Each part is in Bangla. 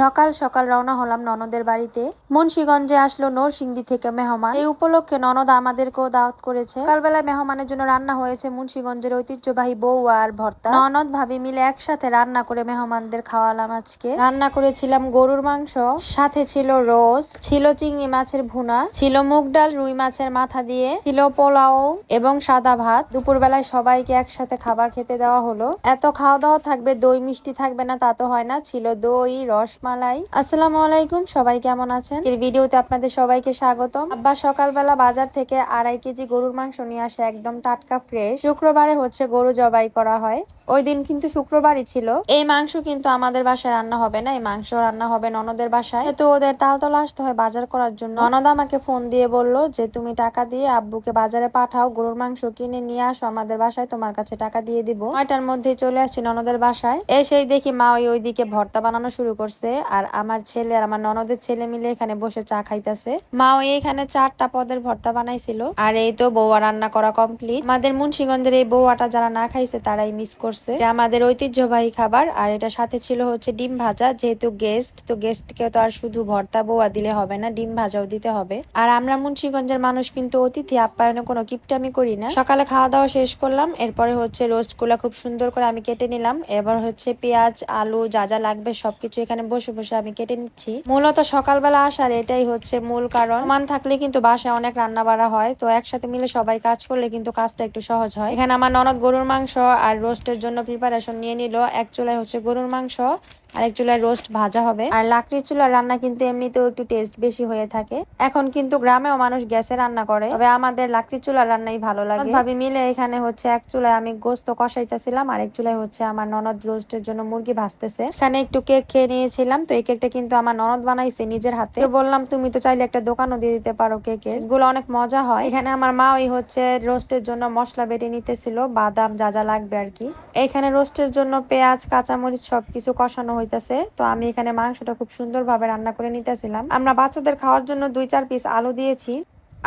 সকাল সকাল রওনা হলাম ননদের বাড়িতে। মুন্সিগঞ্জে আসলো নরসিংদী থেকে মেহমান। এই উপলক্ষে ননদ আমাদেরকেও দাওয়াত করেছে। সকালবেলায় মেহমানের জন্য রান্না হয়েছে মুন্সিগঞ্জের ঐতিহ্যবাহী বউ আর ভর্তা। ননদ ভাবি মিলে একসাথে রান্না করে মেহমানদের খাওয়ালাম আজকে। রান্না করেছিলাম গরুর মাংস, সাথে ছিল রোজ ছিল চিংড়ি মাছের ভুনা, ছিল মুগ ডাল, রুই মাছের মাথা দিয়ে, ছিল পোলাও এবং সাদা ভাত। দুপুরবেলায় সবাইকে একসাথে খাবার খেতে দেওয়া হলো। এত খাওয়া দাওয়া থাকবে, দই মিষ্টি থাকবে না, তা তো হয় না। ছিল দই রসমালাই আসসালামু আলাইকুম, সবাই কেমন আছেন? এর ভিডিওতে আপনাদের সবাইকে স্বাগত আব্বা সকালবেলা বাজার থেকে আড়াই কেজি গরুর মাংস নিয়ে আসে একদম টাটকা, ফ্রেশ। শুক্রবারে হচ্ছে গরু জবাই করা হয়। ওই দিন কিন্তু শুক্রবারই ছিল। এই মাংস কিন্তু আমাদের বাসায় রান্না হবে না এই মাংস রান্না হবে ননদের বাসায়। তো ওদের তালতলা আসতে হয় বাজার করার জন্য। ননদ আমাকে ফোন দিয়ে বলল যে তুমি টাকা দিয়ে আব্বুকে বাজারে পাঠাও গরুর মাংস কিনে নিয়ে আসো আমাদের বাসায় তোমার কাছে টাকা দিয়ে দিব। নয়টার মধ্যে চলে আসছি ননদের বাসায়। এসেই দেখি মা ওই ওইদিকে ভর্তা বানানো শুরু করছে আর আমার ছেলে আর আমার ননদের ছেলে মিলে এখানে বসে চা খাইতেছে। মা ওই এখানে চারটা পদের ভর্তা বানাইছিল আর এই তো বৌয়া রান্না করা কমপ্লিট আমাদের মুন্সিগঞ্জের এই বৌয়াটা যারা না খাইছে তারাই মিস করছে। এটা আমাদের ঐতিহ্যবাহী খাবার, আর এটা সাথে ছিল হচ্ছে ডিম ভাজা, যেহেতু গেস্ট তো গেস্টকে তো আর শুধু ভর্তা বোয়া দিলে হবে না, ডিম ভাজাও দিতে হবে। আর আমরা মুন্সিগঞ্জের মানুষ কিন্তু অতিথি আপ্যায়নে কোনো কিপটামি করি না। সকালে খাওয়া দাওয়া শেষ করলাম, এরপরে হচ্ছে রোস্টগুলা খুব সুন্দর করে আমি কেটে নিলাম। এবার হচ্ছে পেঁয়াজ, আলু, যা যা লাগবে সবকিছু এখানে বসে বসে আমি কেটে নিচ্ছি। মূলত সকালবেলা আসার এটাই হচ্ছে মূল কারণ। মান থাকলে কিন্তু বাসায় অনেক রান্না বাড়া হয়, তো একসাথে মিলে সবাই কাজ করলে কিন্তু কাজটা একটু সহজ হয়। এখানে আমার ননদ গরুর মাংস আর রোস্টের জন্য প্রিপারেশন নিয়ে নিল। এক চুলায় হচ্ছে গরুর মাংস আরেক চুলায় রোস্ট ভাজা হবে। আর লাকড়ির চুলার রান্না কিন্তু এমনিতেও একটু টেস্ট বেশি হয়ে থাকে। এখন কিন্তু গ্রামেও মানুষ গ্যাসে রান্না করে, তবে আমাদের লাকড়ির চুলার রান্নাই ভালো লাগে। ভাবি মিলে এখানে হচ্ছে এক চুলায় আমি গোস্ত কষাইতেছিলাম, আরেক চুলায় হচ্ছে আমার ননদ রোস্টের জন্য মুরগি ভাজতেছে। এখানে একটু কেক খেয়ে নিয়েছিলাম, তো এই কেকটা কিন্তু আমার ননদ বানাইছে নিজের হাতে। বললাম, তুমি তো চাইলে একটা দোকানও দিয়ে দিতে পারো কেকেরগুলো অনেক মজা হয়। এখানে আমার মা ওই হচ্ছে রোস্টের জন্য মশলা বেটে নিতেছিল, বাদাম যা যা লাগবে আর কি। এখানে রোস্টের জন্য পেঁয়াজ, কাঁচামরিচ সবকিছু কষানো হইতাছে। তো আমি এখানে মাংসটা খুব সুন্দরভাবে রান্না করে নিতেছিলাম। আমরা বাচ্চাদের খাওয়ার জন্য দুই চার পিস আলু দিয়েছি।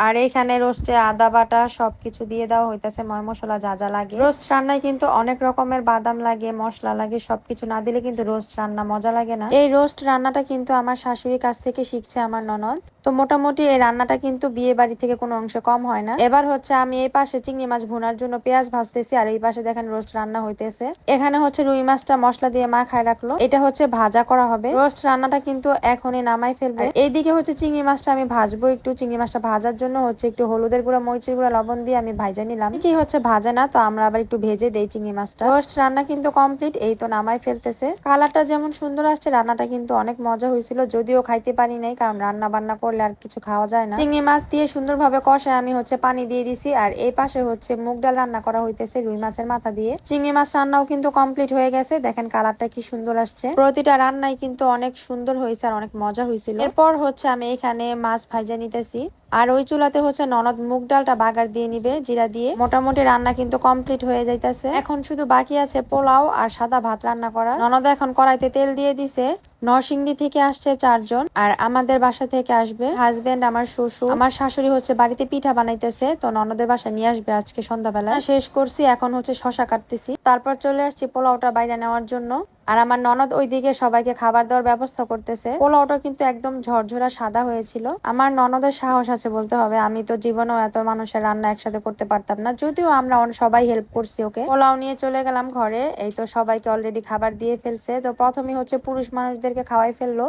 আর এখানে রোস্টে আদা বাটা সবকিছু দিয়ে দেওয়া হইতেছে, ময় মশলা যা যা লাগে। রোস্ট রান্নায় কিন্তু অনেক রকমের বাদাম লাগে, মশলা লাগে, সবকিছু না দিলে কিন্তু রোস্ট রান্না মজা লাগে না। এই রোস্ট রান্নাটা কিন্তু আমার শাশুড়ির কাছ থেকে শিখছে আমার ননদ। তো মোটামুটি এই রান্নাটা কিন্তু বিয়ে বাড়ি থেকে কোনো অংশে কম হয় না। এবার হচ্ছে আমি এই পাশে চিংড়ি মাছ ভুনার জন্য পেঁয়াজ ভাজতেছি আর এই পাশে দেখেন রোস্ট রান্না হইতেছে। এখানে হচ্ছে রুই মাছটা মশলা দিয়ে মা খায় রাখল। এটা হচ্ছে ভাজা করা হবে। রোস্ট রান্নাটা কিন্তু এখনই নামাই ফেলবে। এইদিকে হচ্ছে চিংড়ি মাছটা আমি ভাজবো একটু। চিংড়ি মাছটা ভাজার জন্য হচ্ছে একটু হলুদের গুঁড়া মরিচের গুঁড়া লবণ দিয়ে আমি ভাজা নিলাম। কি হচ্ছে ভাজা না তো আমরা আবার একটু ভেজে দেই চিংড়ি মাছটা। রোস্ট রান্না কিন্তু কমপ্লিট এই তো নামাই ফেলতেছে। কালারটা যেমন সুন্দর আসছে রান্নাটা কিন্তু অনেক মজা হয়েছিল যদিও খাইতে পারি নাই কারণ রান্না বান্না করলে আর কিছু খাওয়া যায় না। চিংড়ি মাছ দিয়ে সুন্দরভাবে কষায় আমি হচ্ছে পানি দিয়ে দিছি, আর এই পাশে হচ্ছে মুগ ডাল রান্না করা হইতেছে রুই মাছের মাথা দিয়ে। চিংড়ি মাছ রান্নাও কিন্তু কমপ্লিট হয়ে গেছে, দেখেন কালারটা কি সুন্দর আসছে। প্রতিটা রান্নাই কিন্তু অনেক সুন্দর হয়েছে আর অনেক মজা হয়েছিল এরপর হচ্ছে আমি এখানে মাছ ভাজা নিতেছি। আর ওই চুলাতে হচ্ছে ননদ মুগ ডালটা বাগার দিয়ে নিবে, জিরা দিয়ে। মোটামুটি রান্না কিন্তু কমপ্লিট হয়ে যাইতেছে। এখন শুধু বাকি আছে পোলাও আর সাদা ভাত রান্না করা ননদ এখন কড়াইতে তেল দিয়ে দিছে। নরসিংদী থেকে আসছে চারজন। আর আমাদের বাসা থেকে আসবে হাজবেন্ড আমার শ্বশুর। আমার শাশুড়ি হচ্ছে বাড়িতে পিঠা বানাইতেছে, তো ননদের বাসা নিয়ে আসবে আজকে সন্ধ্যাবেলা। শেষ করছি, এখন হচ্ছে শশা কাটতেছি। তারপর চলে আসছি পোলাওটা বাইরে নেওয়ার জন্য। আর আমার ননদ ওইদিকে সবাইকে খাবার দেওয়ার ব্যবস্থা করতেছে। পোলাওটা কিন্তু একদম ঝরঝরা সাদা হয়েছিল। আমার ননদের সাহস আছে বলতে হবে। আমি তো জীবনেও এত মানুষের রান্না একসাথে করতে পারতাম না। যদিও আমরা সবাই হেল্প করছি ওকে। পোলাও নিয়ে চলে গেলাম ঘরে। এই তো সবাইকে অলরেডি খাবার দিয়ে ফেলছে। তো প্রথমে হচ্ছে পুরুষ মানুষদেরকে খাওয়াই ফেলল।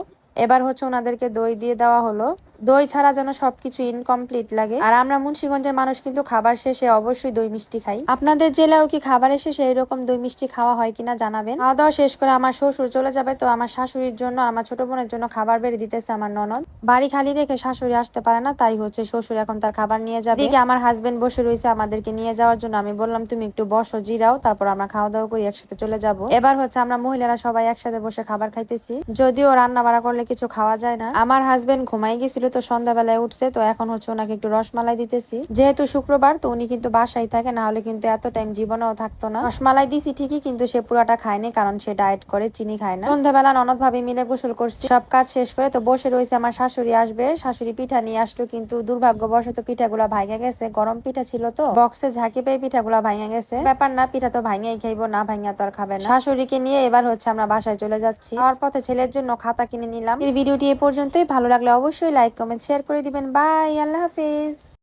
এবার হচ্ছে ওনাদেরকে দই দিয়ে দেওয়া হলো। দই ছাড়া যেন সবকিছু ইনকমপ্লিট লাগে। আর আমরা মুন্সিগঞ্জের মানুষ কিন্তু খাবার শেষে অবশ্যই দই মিষ্টি খাই। আপনাদের জেলাও কি খাবারের শেষে এরকম দই মিষ্টি খাওয়া হয় কিনা জানাবেন। খাওয়া দাওয়া শেষ করে আমার শ্বশুর চলে যাবে, তো আমার শাশুড়ির জন্য, আমার ছোট বোনের জন্য খাবার বেড়ে দিতেছে আমার ননদ। বাড়ি খালি রেখে শাশুড়ি আসতে পারে না, তাই হচ্ছে শ্বশুর এখন তার খাবার নিয়ে যাবে। এদিকে আমার হাজবেন্ড বসে রয়েছে আমাদেরকে নিয়ে যাওয়ার জন্য। আমি বললাম, তুমি একটু বসো, জিরাও, তারপর আমরা খাওয়া দাওয়া করি, একসাথে চলে যাব। এবার হচ্ছে আমরা মহিলারা সবাই একসাথে বসে খাবার খাইতেছি। যদিও রান্না বাড়া করলে কিছু খাওয়া যায় না। আমার হাজবেন্ড ঘুমাই গেছিল যেহেতু সন্ধ্যাবেলায় উঠছে, তো এখন হচ্ছে ওনাকে একটু রসমালাই দিতেছি। যেহেতু শুক্রবার, তো উনি কিন্তু বাসায় থাকে, না হলে কিন্তু এত টাইম জীবনেও থাকতো না। রসমালাই দিছি ঠিকই, কিন্তু সে পুরাটা খায়নি, কারণ সে ডায়েট করে, চিনি খায় না। সন্ধ্যাবেলা ননদ ভাবি মিলে গোসল করছি। সব কাজ শেষ করে তো বসে রয়েছে আমার শাশুড়ি আসবে। শাশুড়ি পিঠা নিয়ে আসলো, কিন্তু দুর্ভাগ্যবশত পিঠাগুলা ভাঙে গেছে। গরম পিঠা ছিল তো, বক্সে ঝাঁকি পেয়ে পিঠাগুলা ভাঙে গেছে। ব্যাপার না, পিঠা তো ভাঙেই খাইবো, না ভাঙা তো আর খাবে না। শাশুড়িকে নিয়ে এবার হচ্ছে আমরা বাসায় চলে যাচ্ছি। যাওয়ার পথে ছেলের জন্য খাতা কিনে নিলাম। এই ভিডিওটি এ পর্যন্তই। ভালো লাগলে অবশ্যই লাইক কমেন্ট শেয়ার করে দিবেন। বাই আল্লাহ হাফিজ।